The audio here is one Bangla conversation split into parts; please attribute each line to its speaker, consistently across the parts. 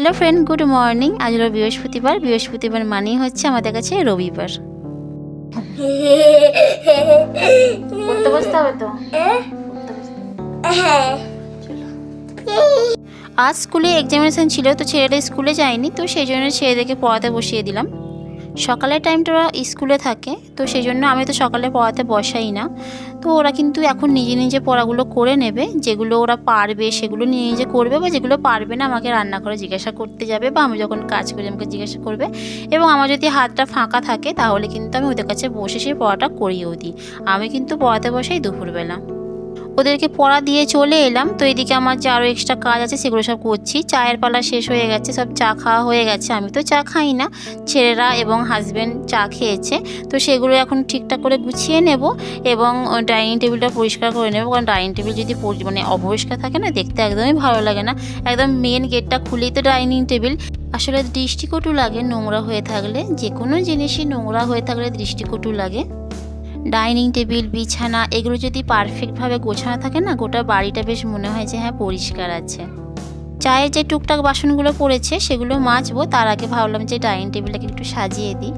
Speaker 1: Hello friend good morning. আজ হলো বৃহস্পতিবার। বৃহস্পতিবার মানেই হচ্ছে আমাদের কাছে রবিবার। পড়তে বসতে হবে তো? আজ স্কুলে এক্সামিনেশন ছিল তো ছেলেটা স্কুলে যায়নি তো সেই জন্য ছেলেদেরকে পড়াতে বসিয়ে দিলাম। সকালের টাইমটা ওরা স্কুলে থাকে, তো সেই জন্য আমি তো সকালে পড়াতে বসাই না। তো ওরা কিন্তু এখন নিজে নিজে পড়াগুলো করে নেবে, যেগুলো ওরা পারবে সেগুলো নিজে নিজে করবে বা যেগুলো পারবে না আমাকে রান্না করে জিজ্ঞাসা করতে যাবে বা আমি যখন কাজ করি আমাকে জিজ্ঞাসা করবে। এবং আমার যদি হাতটা ফাঁকা থাকে তাহলে কিন্তু আমি ওদের কাছে বসে সেই পড়াটা করিয়েও দিই। আমি কিন্তু পড়াতে বসাই দুপুরবেলা। ওদেরকে পড়া দিয়ে চলে এলাম। তো এদিকে আমার যে আরও এক্সট্রা কাজ আছে, সেগুলো সব করছি। চায়ের পালা শেষ হয়ে গেছে, সব চা খাওয়া হয়ে গেছে। আমি তো চা খাই না। ছেলেরা এবং হাজব্যান্ড চা খেয়েছে। তো সেগুলো এখন ঠিকঠাক করে গুছিয়ে নেব এবং ডাইনিং টেবিলটা পরিষ্কার করে নেব। কারণ ডাইনিং টেবিল যদি মানে অপরিষ্কার থাকে না, দেখতে একদমই ভালো লাগে না। একদম মেন গেটটা খুলেই তো ডাইনিং টেবিল আসলে দৃষ্টিকটু লাগে নোংরা হয়ে থাকলে। যে কোনো জিনিসই নোংরা হয়ে থাকলে দৃষ্টিকটু লাগে। ডাইনিং টেবিল, বিছানা, এগুলো যদি পারফেক্টভাবে গোছানো থাকে না, গোটা বাড়িটা বেশ মনে হয় যে হ্যাঁ পরিষ্কার আছে। চায়ের যে টুকটাক বাসনগুলো পড়েছে, সেগুলো মাজবো। তার আগে ভাবলাম যে ডাইনিং টেবিলটাকে একটু সাজিয়ে দিই।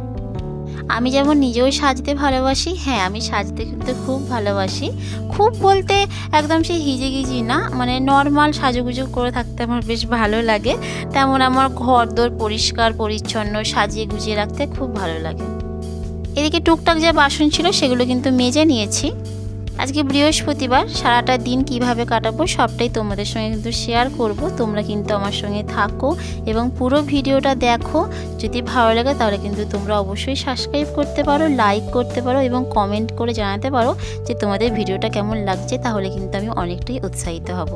Speaker 1: আমি যেমন নিজেও সাজতে ভালোবাসি হ্যাঁ আমি সাজতে কিন্তু খুব ভালোবাসি। খুব বলতে একদম সেই হিজে গিজি না মানে নর্মাল সাজুগুজু করে থাকতে আমার বেশ ভালো লাগে। তেমন আমার ঘর দোর পরিষ্কার, পরিচ্ছন্ন, সাজিয়ে গুজিয়ে রাখতে খুব ভালো লাগে। এদিকে টুকটাক যে বাসন ছিল সেগুলো কিন্তু মেজে নিয়েছি। আজকে বৃহস্পতিবার, সারাটা দিন কীভাবে কাটাবো সবটাই তোমাদের সঙ্গে কিন্তু শেয়ার করব। তোমরা কিন্তু আমার সঙ্গে থাকো এবং পুরো ভিডিওটা দেখো। যদি ভালো লাগে তাহলে কিন্তু তোমরা অবশ্যই সাবস্ক্রাইব করতে পারো লাইক করতে পারো এবং কমেন্ট করে জানাতে পারো যে তোমাদের ভিডিওটা কেমন লাগছে, তাহলে কিন্তু আমি অনেকটাই উৎসাহিত হব।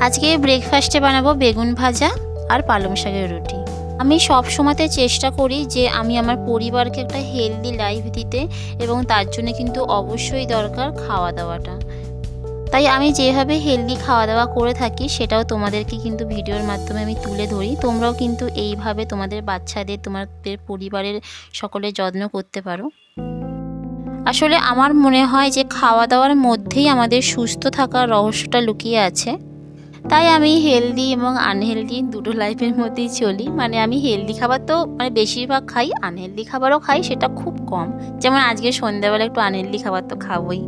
Speaker 1: আজকে ব্রেকফাস্টে বানাবো বেগুন ভাজা আর পালং শাকের রুটি। আমি সব সময়তে চেষ্টা করি যে আমি আমার পরিবারকে একটা হেলদি লাইফ দিতে এবং তার জন্য কিন্তু অবশ্যই দরকার খাওয়া দাওয়াটা। তাই আমি যেভাবে হেলদি খাওয়া দাওয়া করে থাকি সেটাও তোমাদেরকে কিন্তু ভিডিওর মাধ্যমে আমি তুলে ধরি। তোমরাও কিন্তু এইভাবে তোমাদের বাচ্চাদের, তোমাদের পরিবারের সকলে যত্ন করতে পারো। আসলে আমার মনে হয় যে খাওয়া দাওয়ার মধ্যেই আমাদের সুস্থ থাকার রহস্যটা লুকিয়ে আছে। তাই আমি হেলদি এবং আনহেলদি দুটো লাইফের মধ্যেই চলি। মানে আমি হেলদি খাবার তো মানে বেশিরভাগ খাই আনহেলদি খাবারও খাই, সেটা খুব কম। যেমন আজকে সন্ধ্যাবেলা একটু আনহেলদি খাবার তো খাবোই।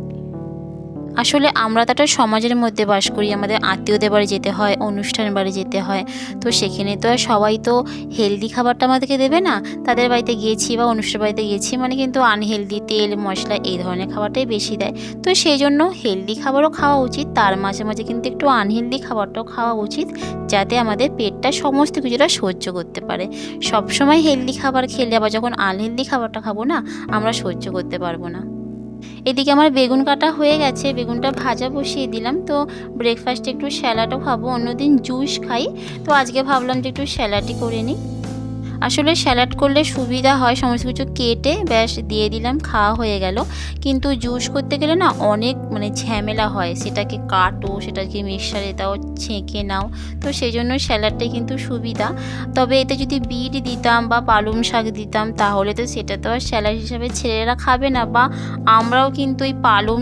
Speaker 1: আসলে আমরা তো একটা সমাজের মধ্যে বাস করি, আমাদের আত্মীয়দের বাড়ি যেতে হয় অনুষ্ঠান বাড়ি যেতে হয়। তো সেখানে তো আর সবাই তো হেলদি খাবারটা আমাদেরকে দেবে না। তাদের বাড়িতে গিয়েছি বা অনুষ্ঠান বাড়িতে গিয়েছি মানে কিন্তু আনহেলদি তেল, মশলা এই ধরনের খাবারটাই বেশি দেয়। তো সেই জন্য হেলদি খাবারও খাওয়া উচিত, তার মাঝে মাঝে কিন্তু একটু আনহেলদি খাবারটাও খাওয়া উচিত, যাতে আমাদের পেটটা সমস্ত কিছুটা সহ্য করতে পারে। সবসময় হেলদি খাবার খেলে আবার যখন আনহেলদি খাবারটা খাব না, আমরা সহ্য করতে পারব না। এদিকে আমার বেগুন কাটা হয়ে গেছে, বেগুনটা ভাজা বসিয়ে দিলাম। তো ব্রেকফাস্টে একটু স্যালাডও খাব, অন্যদিন জুস খাই। তো আজকে ভাবলাম যে একটু স্যালাডই করে নিই। আসলে স্যালাড করলে সুবিধা হয়, সমস্ত কিছু কেটে ব্যাস দিয়ে দিলাম, খাওয়া হয়ে গেল। কিন্তু জুস করতে গেলে না অনেক মানে ঝামেলা হয়, সেটাকে কাটো, সেটাকে মিক্সারে দাও, ছেঁকে নাও। তো সেই জন্য স্যালাডটাই কিন্তু সুবিধা। তবে এতে যদি বিট দিতাম বা পালং শাক দিতাম, তাহলে তো সেটা তো আর স্যালাড হিসাবে ছেলেরা খাবে না বা আমরাও কিন্তু ওই পালং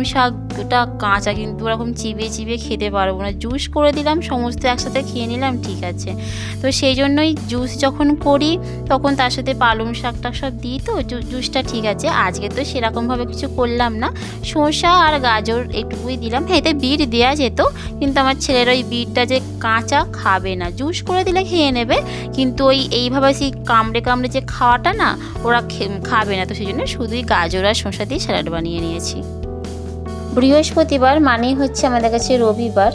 Speaker 1: শাকটা কাঁচা, কিন্তু ওরকম চিবিয়ে চিবিয়ে খেতে পারব না। জুস করে দিলাম, সমস্ত একসাথে খেয়ে নিলাম, ঠিক আছে। তো সেই জন্যই জুস যখন করি, তখন তার সাথে পালং শাকটা সব দিই তো জুসটা ঠিক আছে। আজকে তো সেরকমভাবে কিছু করলাম না। শসা আর গাজর একটুকুই দিলাম। হ্যাঁ এতে বিট দেওয়া যেত, কিন্তু আমার ছেলের ওই বিটটা যে কাঁচা খাবে না। জুস করে দিলে খেয়ে নেবে, কিন্তু ওই এইভাবে সেই কামড়ে কামড়ে যে খাওয়াটা না, ওরা খাবে না। তো সেই জন্য শুধুই গাজর আর শসা দিয়ে স্যালাড বানিয়ে নিয়েছি। বৃহস্পতিবার মানেই হচ্ছে আমাদের কাছে রবিবার।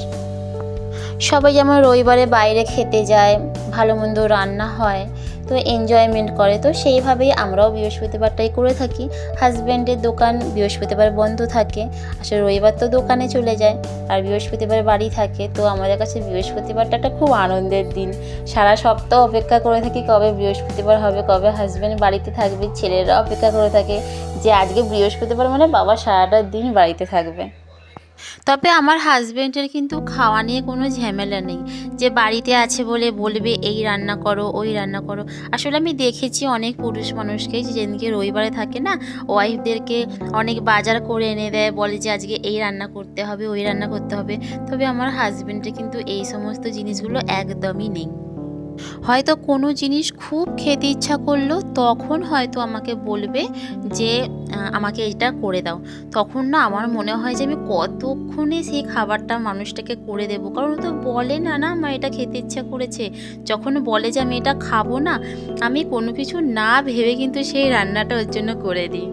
Speaker 1: সবাই যেমন রবিবারে বাইরে খেতে যায়, ভালো মন্দ রান্না হয় তো এনজয়মেন্ট করে। তো সেইভাবেই আমরাও বৃহস্পতিবারটাই করে থাকি। হাজব্যান্ডের দোকান বৃহস্পতিবার বন্ধ থাকে। আসলে রবিবার তো দোকানে চলে যায়। আর বৃহস্পতিবার বাড়ি থাকে। তো আমাদের কাছে বৃহস্পতিবারটা একটা খুব আনন্দের দিন। সারা সপ্তাহ অপেক্ষা করে থাকি কবে বৃহস্পতিবার হবে, কবে হাজব্যান্ড বাড়িতে থাকবে, ছেলেরা অপেক্ষা করে থাকে যে আজকে বৃহস্পতিবার মানে বাবা সারাটা দিন বাড়িতে থাকবে। তবে আমার হাজব্যান্ডের কিন্তু খাওয়া নিয়ে কোনো ঝামেলা নেই। যে বাড়িতে আছে বলে বলবে, এই রান্না করো, ওই রান্না করো। আসলে আমি দেখেছি অনেক পুরুষ মানুষকে যেদিনকে রবিবারে থাকে না, ওয়াইফদেরকে অনেক বাজার করে এনে দেয়, বলে যে আজকে এই রান্না করতে হবে, ওই রান্না করতে হবে। তবে আমার হাজব্যান্ডে কিন্তু এই সমস্ত জিনিসগুলো একদমই নেই। হয়তো কোনো জিনিস খুব খেতে ইচ্ছা করল, তখন হয়তো আমাকে বলবে যে আমাকে এটা করে দাও। তখন না আমার মনে হয় যে আমি কতক্ষণে সেই খাবারটা মানুষটাকে করে দেবো। কারণ তো বলে না না আমার এটা খেতে ইচ্ছা করেছে। যখন বলে যে, আমি এটা খাব না, আমি কোনো কিছু না ভেবে কিন্তু সেই রান্নাটা ওর জন্য করে দিই।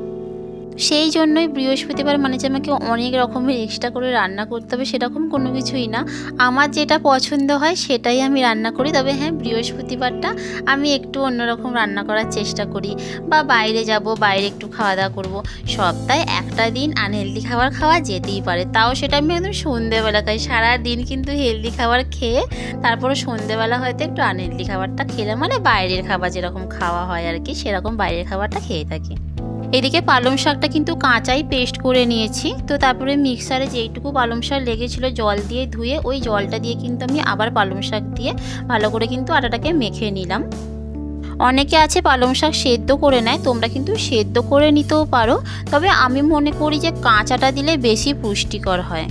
Speaker 1: সেই জন্যই বৃহস্পতিবার মানে যে আমাকে অনেক রকমের এক্সট্রা করে রান্না করতে হবে সেরকম কোনো কিছুই না। আমার যেটা পছন্দ হয় সেটাই আমি রান্না করি। তবে হ্যাঁ বৃহস্পতিবারটা আমি একটু অন্যরকম রান্না করার চেষ্টা করি বা বাইরে যাব, বাইরে একটু খাওয়া দাওয়া করব। সপ্তাহে একটা দিন আনহেলদি খাবার খাওয়া যেতেই পারে। তাও সেটা আমি একদম সন্ধেবেলা খাই সারা দিন কিন্তু হেলদি খাবার খেয়ে তারপরে সন্ধেবেলা হয়তো একটু আনহেলদি খাবারটা খেলে মানে বাইরের খাবার যেরকম খাওয়া হয় আর কি, সেরকম বাইরের খাবারটা খেয়ে থাকি। এদিকে পালং শাকটা কিন্তু কাঁচাই পেস্ট করে নিয়েছি। তো তারপরে মিক্সারে যেইটুকু পালং শাক লেগেছিলো জল দিয়ে ধুয়ে ওই জলটা দিয়ে কিন্তু আমি আবার পালং শাক দিয়ে ভালো করে কিন্তু আটাটাকে মেখে নিলাম। অনেকে আছে পালং শাক সেদ্ধ করে নেয়, তোমরা কিন্তু সেদ্ধ করে নিতেও পারো। তবে আমি মনে করি যে কাঁচাটা দিলে বেশি পুষ্টিকর হয়।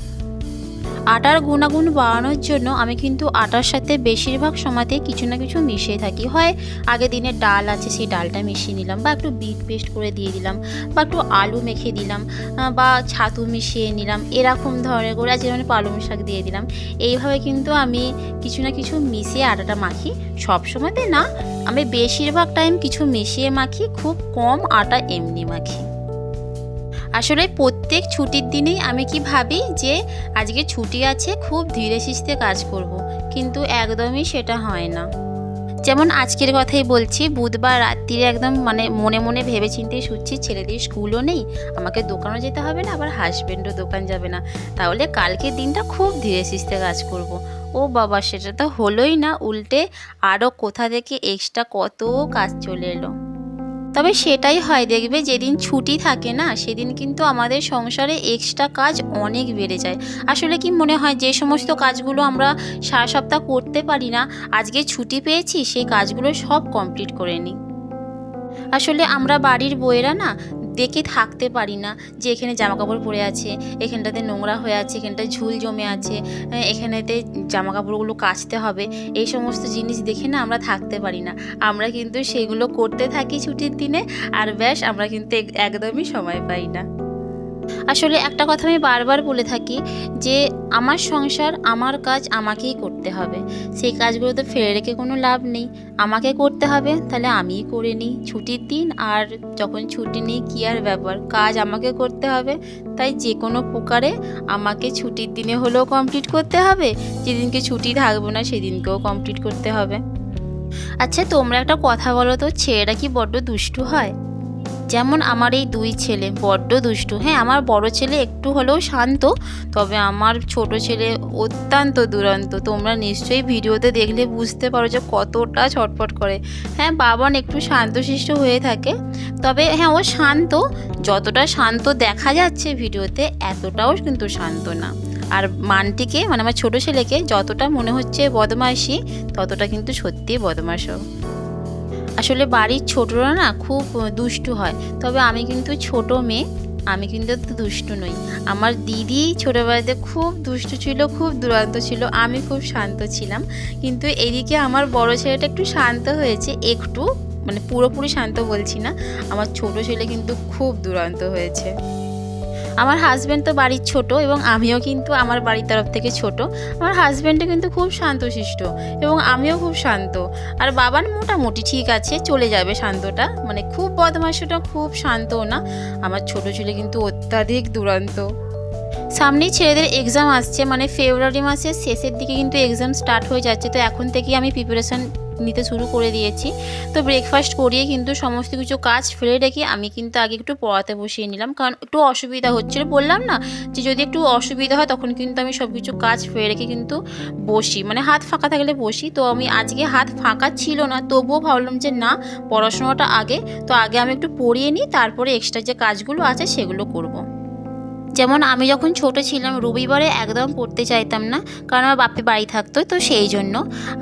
Speaker 1: আটার গুণাগুণ বাড়ানোর জন্য আমি কিন্তু আটার সাথে বেশিরভাগ সময়তে কিছু না কিছু মিশিয়ে থাকি। হয় আগের দিনের ডাল আছে, সেই ডালটা মিশিয়ে নিলাম বা একটু বিট পেস্ট করে দিয়ে দিলাম বা একটু আলু মেখে দিলাম বা ছাতু মিশিয়ে নিলাম, এরকম ধরনের করে আজকে মানে পালং শাক দিয়ে দিলাম। এইভাবে কিন্তু আমি কিছু না কিছু মিশিয়ে আটাটা মাখি। সব সময়তে না, আমি বেশিরভাগ টাইম কিছু মিশিয়ে মাখি, খুব কম আটা এমনি মাখি। আসলে প্রত্যেক ছুটির দিনেই আমি কি ভাবি যে আজকে ছুটি আছে, খুব ধীরে সুস্থে কাজ করব। কিন্তু একদমই সেটা হয় না যেমন আজকের কথাই বলছি, বুধবার রাত্রিরে একদম মানে মনে মনে ভেবে চিন্তে শুচ্ছি, ছেলেদের স্কুলও নেই, আমাকে দোকানও যেতে হবে না, আবার হাজব্যান্ডও দোকান যাবে না তাহলে কালকের দিনটা খুব ধীরে সুস্থে কাজ করব। ও বাবা, সেটা তো হলোই না, উল্টে আরও কোথা থেকে এক্সট্রা কত কাজ চলে এলো তবে সেটাই হয়, দেখবে যেদিন ছুটি থাকে না, সেদিন কিন্তু আমাদের সংসারে এক্সট্রা কাজ অনেক বেড়ে যায়। আসলে কি মনে হয়, যে সমস্ত কাজগুলো আমরা সারা সপ্তাহ করতে পারি না, আজকে ছুটি পেয়েছি, সেই কাজগুলো সব কমপ্লিট করে নিই। আসলে আমরা বাড়ির বইয়েরা না দেখে থাকতে পারি না যে এখানে জামা কাপড় পরে আছে এখানটাতে নোংরা হয়ে আছে এখানটায় ঝুল জমে আছে আহ, এখানেতে জামা কাপড়গুলো কাচতে হবে। এই সমস্ত জিনিস দেখে না আমরা থাকতে পারি না। আমরা কিন্তু সেগুলো করতে থাকি ছুটির দিনে আর ব্যাস আমরা কিন্তু এক- একদমই সময় পাই না। আসলে একটা কথা আমি বারবার বলে থাকি যে আমার সংসার, আমার কাজ আমাকেই করতে হবে। সেই কাজগুলো তো ফেলে রেখে কোনো লাভ নেই। আমাকে করতে হবে, তাহলে আমিই করে নিই। ছুটির দিন আর যখন ছুটি নেই, কী আর ব্যাপার? কাজ আমাকে করতে হবে, তাই যে কোনো প্রকারে আমাকে ছুটির দিনে হলেও কমপ্লিট করতে হবে, যেদিনকে ছুটি থাকব না সেদিনকেও কমপ্লিট করতে হবে। আচ্ছা তোমরা একটা কথা বলো তো, ছেলেরা কি বড্ড দুষ্টু হয়? যেমন আমার এই দুই ছেলে, বড্ড দুষ্টু। হ্যাঁ আমার বড় ছেলে একটু হলেও শান্ত, তবে আমার ছোট ছেলে অত্যন্ত দুরন্ত। তোমরা নিশ্চয়ই ভিডিওতে দেখলে বুঝতে পারো যে কতটা ছটফট করে। হ্যাঁ বাবান একটু শান্তশিষ্ট হয়ে থাকে, তবে হ্যাঁ ও শান্ত। যতটা শান্ত দেখা যাচ্ছে ভিডিওতে, এতটাও কিন্তু শান্ত না। আর মানটিকে মানে আমার ছোট ছেলেকে, যতটা মনে হচ্ছে বদমাইশি, ততটা কিন্তু সত্যিই বদমাশও। আসলে বাড়ির ছোটরা না খুব দুষ্টু হয়। তবে আমি কিন্তু ছোট মেয়ে, আমি কিন্তু দুষ্টু নই। আমার দিদি ছোটোবেলাতে খুব দুষ্টু ছিল, খুব দুরন্ত ছিল, আমি খুব শান্ত ছিলাম। কিন্তু এদিকে আমার বড় ছেলেটা একটু শান্ত হয়েছে, একটু মানে পুরোপুরি শান্ত বলছি না। আমার ছোট ছেলে কিন্তু খুব দুরন্ত হয়েছে। আমার হাজব্যান্ড তো বাড়ির ছোট এবং আমিও কিন্তু আমার বাড়ির তরফ থেকে ছোট। আমার হাজব্যান্ডও কিন্তু খুব শান্তশিষ্ট এবং আমিও খুব শান্ত। আর বাবার মোটামুটি ঠিক আছে, চলে যাবে শান্তটা। মানে খুব বদমাশটা খুব শান্তও না, আমার ছোট ছেলে কিন্তু অত্যাধিক দুরন্ত। সামনেই ছেলেদের এক্সাম আসছে মানে ফেব্রুয়ারি মাসের শেষের দিকে কিন্তু এক্সাম স্টার্ট হয়ে যাচ্ছে। তো এখন থেকেই আমি প্রিপারেশান নিতে শুরু করে দিয়েছি। তো ব্রেকফাস্ট করিয়ে কিন্তু সমস্ত কিছু কাজ ফেলে রেখে আমি কিন্তু আগে একটু পড়াতে বসিয়ে নিলাম। কারণ একটু অসুবিধা হচ্ছিল। বললাম না যে যদি একটু অসুবিধা হয় তখন কিন্তু আমি সব কিছু কাজ ফেলে রেখে কিন্তু বসি। মানে হাত ফাঁকা থাকলে বসি। তো আমি আজকে হাত ফাঁকা ছিল না। তবুও ভাবলাম যে না, পড়াশোনাটা আগে। তো আগে আমি একটু পড়িয়ে নিই, তারপরে এক্সট্রা যে কাজগুলো আছে সেগুলো করব। যেমন আমি যখন ছোট ছিলাম, রবিবারে একদম পড়তে চাইতাম না, কারণ আমার বাপি বাড়ি থাকতো, তো সেই জন্য।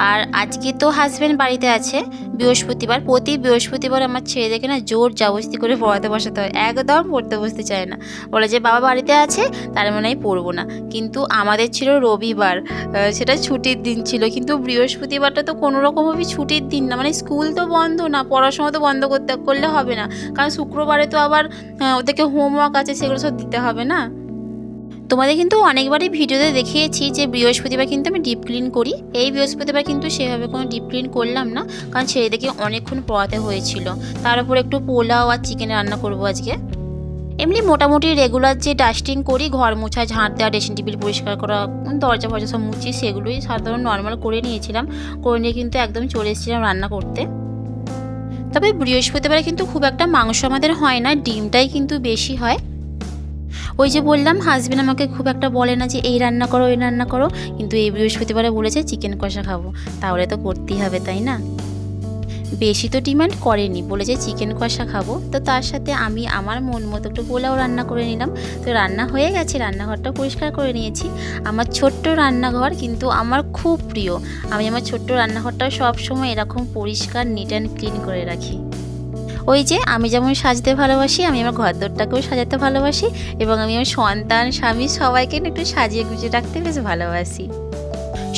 Speaker 1: আর আজকে তো হাজব্যান্ড বাড়িতে আছে, বৃহস্পতিবার। প্রতি বৃহস্পতিবার আমার ছেলেদেরকে না জোর জবস্তি করে পড়াতে বসাতে হয়। একদম পড়তে বসতে চায় না। বলে যে, বাবা বাড়িতে আছে, তার মানে আমি পড়ব না। কিন্তু আমাদের ছিল রবিবার সেটা ছুটির দিন ছিল। কিন্তু বৃহস্পতিবারটা তো কোনো রকমভাবেই ছুটির দিন না। মানে স্কুল তো বন্ধ না, পড়াশোনা তো বন্ধ করতে, করলে হবে না। কারণ শুক্রবারে তো আবার ওদেরকে হোমওয়ার্ক আছে, সেগুলো সব দিতে হবে না। তোমাদের কিন্তু অনেকবারই ভিডিওতে দেখিয়েছি যে বৃহস্পতিবার কিন্তু আমি ডিপ ক্লিন করি। এই বৃহস্পতিবার কিন্তু সেভাবে কোনো ডিপ ক্লিন করলাম না, কারণ ছেলেদেরকে অনেকক্ষণ পড়াতে হয়েছিল। তার উপর একটু পোলাও আর চিকেন রান্না করব আজকে। এমনি মোটামুটি রেগুলার যে ডাস্টিং করি, ঘর মোছা, ঝাঁট দেওয়া ড্রেসিং টেবিল পরিষ্কার করা দরজা ফরজা সব মুছি, সেগুলোই সাধারণ নর্মাল করে নিয়েছিলাম। করে নিয়ে কিন্তু একদম চলে এসেছিলাম রান্না করতে। তবে বৃহস্পতিবারে কিন্তু খুব একটা মাংস আমাদের হয় না, ডিমটাই কিন্তু বেশি হয়। ওই যে বললাম হাজবেন্ড আমাকে খুব একটা বলে না যে, এই রান্না করো এই রান্না করো। কিন্তু এই বৃহস্পতিবারে বলেছে চিকেন কষা খাব। তাহলে তো করতেই হবে, তাই না? বেশি তো ডিমান্ড করেনি, বলেছে চিকেন কষা খাব। তো তার সাথে আমি আমার মন মতো একটু পোলাও রান্না করে নিলাম। তো রান্না হয়ে গেছে রান্নাঘরটা পরিষ্কার করে নিয়েছি। আমার ছোট্ট রান্নাঘর কিন্তু আমার খুব প্রিয়। আমি আমার ছোট্ট রান্নাঘরটা সবসময় এরকম পরিষ্কার নিট অ্যান্ড ক্লিন করে রাখি। ওই যে আমি যেমন সাজতে ভালোবাসি, আমি আমার ঘরদোরটাকেও সাজাতে ভালোবাসি এবং আমি আমার সন্তান, স্বামী সবাইকে একটু সাজিয়ে গুছিয়ে রাখতে বেশ ভালোবাসি।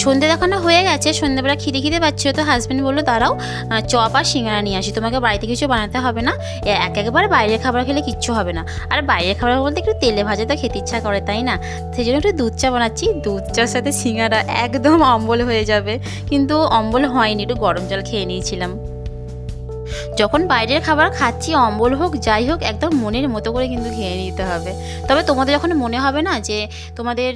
Speaker 1: সন্ধে দেখানো হয়ে গেছে সন্ধ্যেবেলা খিদে খিদে পাচ্ছিল তো হাজব্যান্ড বলল, দাঁড়াও চপ আর সিঙ্গারা নিয়ে আসি, তোমাকে বাড়িতে কিছু বানাতে হবে না। এক একবার বাইরের খাবার খেলে কিচ্ছু হবে না। আর বাইরের খাবার বলতে একটু তেলে ভাজা তো খেতে ইচ্ছা করে, তাই না? সেই জন্য একটু দুধ চা বানাচ্ছি, দুধ চার সাথে সিঙ্গারা একদম অম্বল হয়ে যাবে। কিন্তু অম্বল হয়নি, একটু গরম জল খেয়ে নিয়েছিলাম। যখন বাইরের খাবার খাচ্ছি, অম্বল হোক, যাই হোক, একদম মনের মতো করে কিন্তু খেয়ে নিতে হবে। তবে তোমাদের যখন মনে হবে না যে তোমাদের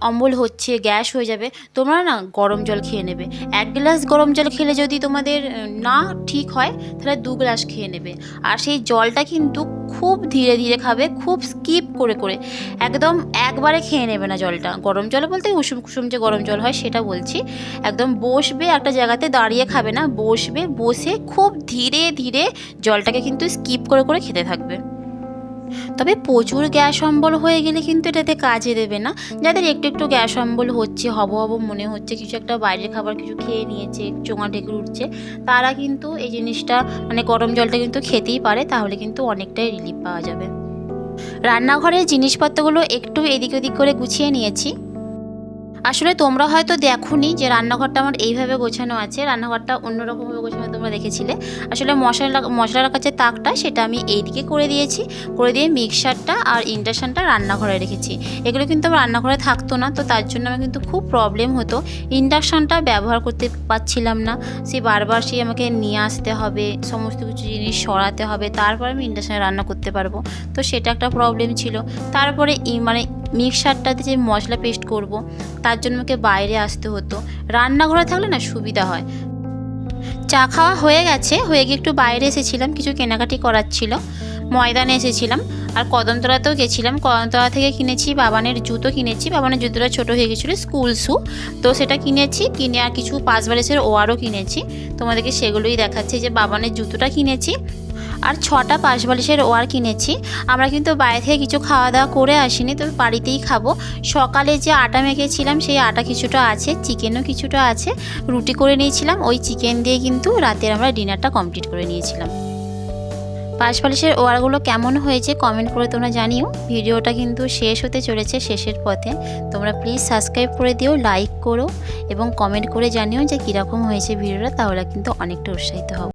Speaker 1: অম্বল হচ্ছে, গ্যাস হয়ে যাবে, তোমরা না গরম জল খেয়ে নেবে। এক গ্লাস গরম জল খেলে যদি তোমাদের না ঠিক হয়, তাহলে দু গ্লাস খেয়ে নেবে। আর সেই জলটা কিন্তু খুব ধীরে ধীরে খাবে, খুব স্কিপ করে করে। একদম একবারে খেয়ে নেবে না জলটা। গরম জল বলতে উষুম কুসুম যে গরম জল হয়, সেটা বলছি। একদম বসবে একটা জায়গাতে, দাঁড়িয়ে খাবে না, বসবে, বসে খুব ধীরে ধীরে ধীরে জলটাকে কিন্তু স্কিপ করে করে খেতে থাকবে। তবে প্রচুর গ্যাস অম্বল হয়ে গেলে কিন্তু এটাতে কাজে দেবে না। যাদের একটু একটু গ্যাস অম্বল হচ্ছে, হব হব মনে হচ্ছে, কিছু একটা বাইরের খাবার কিছু খেয়ে নিয়েছে, চোঙা ঢেকে উঠছে, তারা কিন্তু এই জিনিসটা মানে গরম জলটা কিন্তু খেতেই পারে, তাহলে কিন্তু অনেকটাই রিলিফ পাওয়া যাবে। রান্নাঘরের জিনিসপত্রগুলো একটু এদিক ওদিক করে গুছিয়ে নিয়েছি। আসলে তোমরা হয়তো দেখোনি যে রান্নাঘরটা আমার এইভাবে গোছানো আছে। রান্নাঘরটা অন্যরকমভাবে গোছানো তোমরা দেখেছিলে। আসলে মশলা মশলা রাখার যে তাকটা সেটা আমি এইদিকে করে দিয়েছি। করে দিয়ে মিক্সারটা আর ইন্ডাকশানটা রান্নাঘরে রেখেছি। এগুলো কিন্তু আমার রান্নাঘরে থাকতো না, তো তার জন্য আমার কিন্তু খুব প্রবলেম হতো। ইন্ডাকশানটা ব্যবহার করতে পারছিলাম না। সে বারবার সেই আমাকে নিয়ে আসতে হবে, সমস্ত কিছু জিনিস সরাতে হবে, তারপর আমি ইন্ডাকশানে রান্না করতে পারব। তো সেটা একটা প্রবলেম ছিল। তারপরে মানে মিক্সারটাতে যে মশলা পেস্ট করব, তার জন্য আমাকে বাইরে আসতে হতো। রান্নাঘরে থাকলে না সুবিধা হয়। চা খাওয়া হয়ে গেছে, হয়ে গিয়ে একটু বাইরে এসেছিলাম, কিছু কেনাকাটি করার ছিল। ময়দানে এসেছিলাম, আর কদমতলাতেও গেছিলাম। কদমতলা থেকে কিনেছি বাবানের জুতো কিনেছি, বাবানের জুতোটা ছোটো হয়ে গেছিল স্কুল শু। তো সেটা কিনেছি, কিনে আর কিছু পাঁচ বারিশের ওয়ারও কিনেছি। তোমাদেরকে সেগুলোই দেখাচ্ছি যে বাবানের জুতোটা কিনেছি। আর ছটা পাঁচ বালিশের ওয়ার কিনেছি। আমরা কিন্তু বাইরে থেকে কিছু খাওয়া দাওয়া করে আসিনি তবে বাড়িতেই খাব। সকালে যে আটা মেখেছিলাম, সেই আটা কিছুটা আছে, চিকেনও কিছুটা আছে। রুটি করে নিয়েছিলাম, ওই চিকেন দিয়ে কিন্তু রাতের আমরা ডিনারটা কমপ্লিট করে নিয়েছিলাম। পাঁচ পালিশের ওয়ারগুলো কেমন হয়েছে কমেন্ট করে তোমরা জানিও। ভিডিওটা কিন্তু শেষ হতে চলেছে শেষের পথে। তোমরা প্লিজ সাবস্ক্রাইব করে দিও, লাইক করো এবং কমেন্ট করে জানিও যে কীরকম হয়েছে ভিডিওটা, তাহলে কিন্তু অনেকটা উৎসাহিত হব